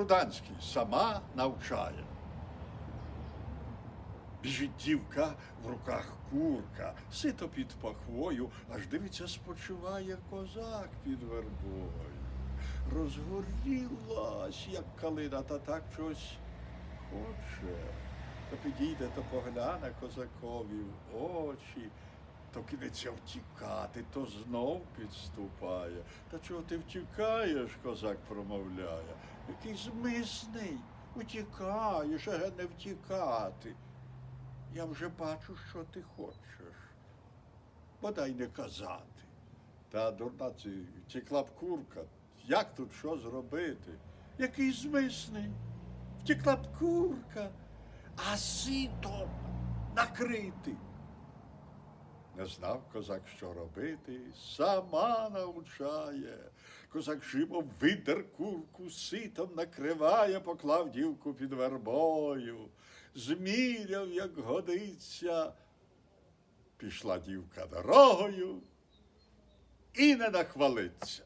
Руданський сама навчає. Біжить дівка, в руках курка, сито під пахвою, аж дивиться, спочиває козак під вербою. Розгорілась, як калина, та так щось хоче. То підійде, то погляне козакові в очі, то кинеться втікати, то знов підступає. Та чого ти втікаєш, козак промовляє. Який змисний, утікаєш, а не втікати. Я вже бачу, що ти хочеш. Бодай не казати. Та дурна ці, втекла б курка. Як тут що зробити? Який змисний? Втекла б курка, а ситом накрити. Не знав козак, що робити, сама навчає. Козак живо видер курку, ситом накриває, поклав дівку під вербою, зміряв, як годиться. Пішла дівка дорогою і не нахвалиться.